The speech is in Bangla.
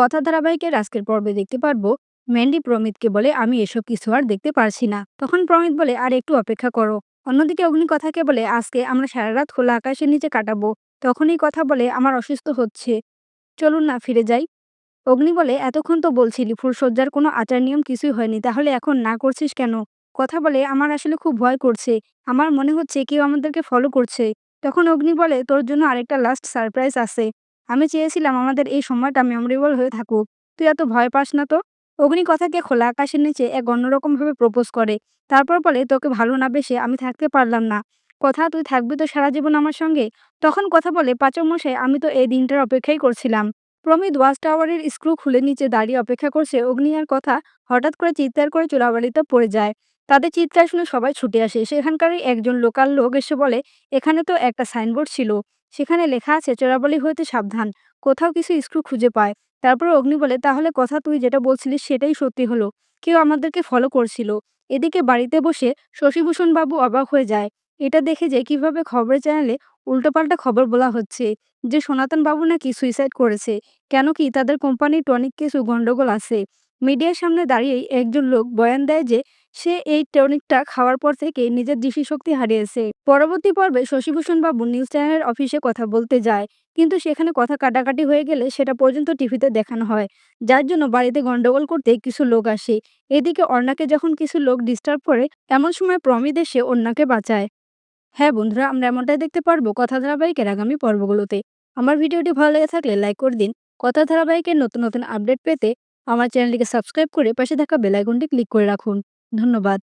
কথা ধারাবাহিকের আজকের পর্বে দেখতে পারব ম্যান্ডি প্রমিতকে বলে আমি এসব কিছু আর দেখতে পারছি না। তখন প্রমিত বলে, আর একটু অপেক্ষা করো। অন্যদিকে অগ্নি কথাকে বলে, আজকে আমরা সারা রাত খোলা আকাশের নিচে কাটাবো। তখনই কথা বলে, আমার অসুস্থ হচ্ছে। চলুন না, ফিরে যাই। অগ্নি বলে, এতক্ষণ তো বলছিলি ফুলসজ্জার কোনো আচার নিয়ম কিছুই হয়নি, তাহলে এখন না করছিস কেন? কথা বলে, আমার আসলে খুব ভয় করছে। আমার মনে হচ্ছে কেউ আমাদেরকে ফলো করছে। তখন অগ্নি বলে, তোর জন্য আরেকটা লাস্ট সারপ্রাইজ আছে। আমি চেয়েছিলাম, আমাদের এই সময়টা মেমোরেবল হয়ে থাকুক। তুই এত ভয় পাস না তো? অগ্নি কথাকে খোলা আকাশের নিচে এক অন্যরকম ভাবে প্রপোজ করে। তারপর বলে, তোকে ভালো না বেশে আমি থাকতে পারলাম না। কথা তুই থাকবি তো সারা জীবন আমার সঙ্গে? তখন কথা বলে, পাচক মশাই, আমি তো এই দিনটার অপেক্ষাই করছিলাম। প্রমিত ওয়াচ টাওয়ারের স্ক্রু খুলে নিচে দাঁড়িয়ে অপেক্ষা করছে। অগ্নি আর কথা হঠাৎ করে চিৎকার করে চোরাবাড়িতে পড়ে যায়। তাদের চিৎকার শুনে সবাই ছুটে আসে। সেখানকারই একজন লোকাল লোক এসে বলে, এখানে তো একটা সাইনবোর্ড ছিল। সেখানে লেখা আছে, চোরাবালি হইতে সাবধান। কোথাও কিছু স্ক্রু খুঁজে পায়। তারপর অগ্নি বলে, তাহলে কথা তুই যেটা বলছিলিস সেটাই সত্যি হলো। কেউ আমাদেরকে ফলো করছিল। এদিকে বাড়িতে বসে শশীভূষণ বাবু অবাক হয়ে যায়। এটা দেখে যে কীভাবে খবরের চ্যানেলে উল্টোপাল্টা খবর বলা হচ্ছে যে সনাতন বাবু নাকি সুইসাইড করেছে। কেন কি তাদের কোম্পানির টনিক কিছু গন্ডগোল আছে। মিডিয়ার সামনে দাঁড়িয়েই একজন লোক বয়ান দেয় যে সে এই টনিকটা খাওয়ার পর থেকে নিজের দৃষ্টিশক্তি হারিয়েছে। পরবর্তী পর্বে শশীভূষণ বাবু নিউজ চ্যানেলের অফিসে কথা বলতে যায়, কিন্তু সেখানে কথা কাটাকাটি হয়ে গেলে সেটা পর্যন্ত টিভিতে দেখানো হয়, যার জন্য বাড়িতে গন্ডগোল করতে কিছু লোক আসে। এদিকে অন্যাকে যখন কিছু লোক ডিস্টার্ব করে, এমন সময় প্রমিত এসে অন্যাকে বাঁচায়। হ্যাঁ বন্ধুরা, আমরা এমনটাই দেখতে পারব কথা ধারাবাহিকের আগামী পর্বগুলোতে। আমার ভিডিওটি ভালো লেগে থাকলে লাইক করে দিন। কথা ধারাবাহিকের নতুন নতুন আপডেট পেতে আমার চ্যানেলটিকে সাবস্ক্রাইব করে পাশে থাকা বেলাইকনটি ক্লিক করে রাখুন। ধন্যবাদ।